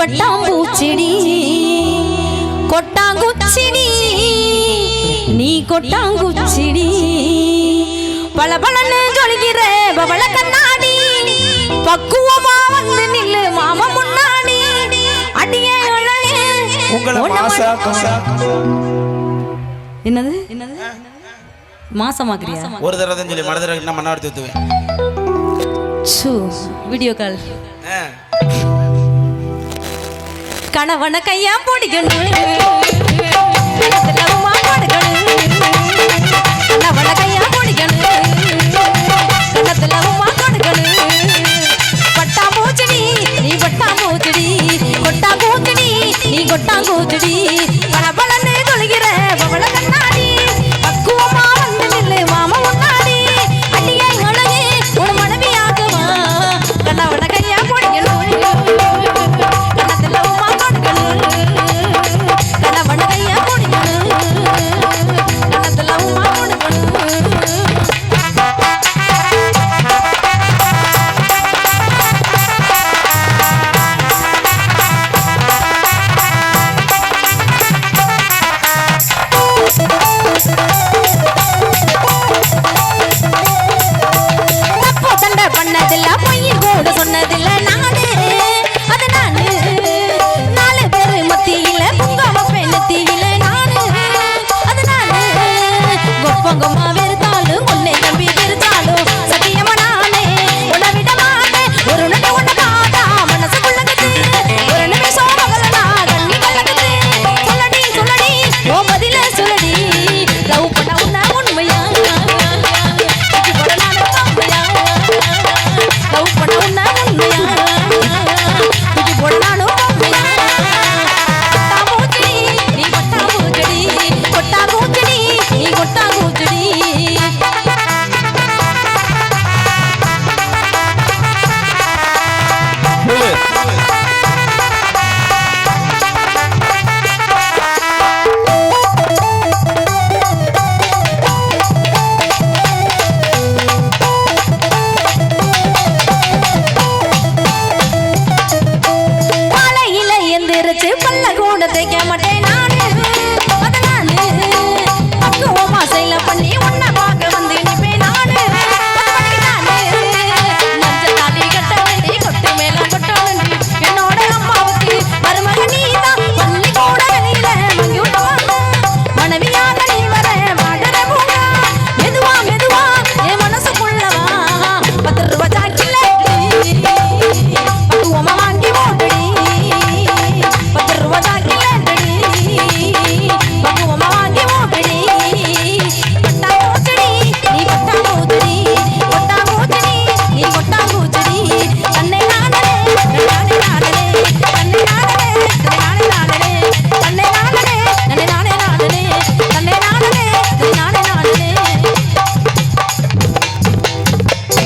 பட்டாம்பூச்சிடி கொட்டாங்குச்சிடி நீ கொட்டாங்குச்சிடி பல பலன்னு ஜொலிக்கிற பவள கண்ணாடி பக்குவமா வந்து நில்லு மாமா முன்னாடி. அடியே என்னது என்னது? மாசமாக்குறியா? ஒரு தடவை சொல்லி மன தடவை மண்ணா எடுத்து ஊத்துவேன் சூ வீடியோ கால் கணவனை கையா பிடிக்கணும். கணத்துல உமா படுக்கணும் கணவனை கையா பிடிக்கணும். கணத்துல உமா கொடுக்கணும் பட்டாம்பூச்சடி நீ பட்டாம்பூச்சடி கொட்டாங்கூச்சடி நீ கொட்டாங்கூச்சடி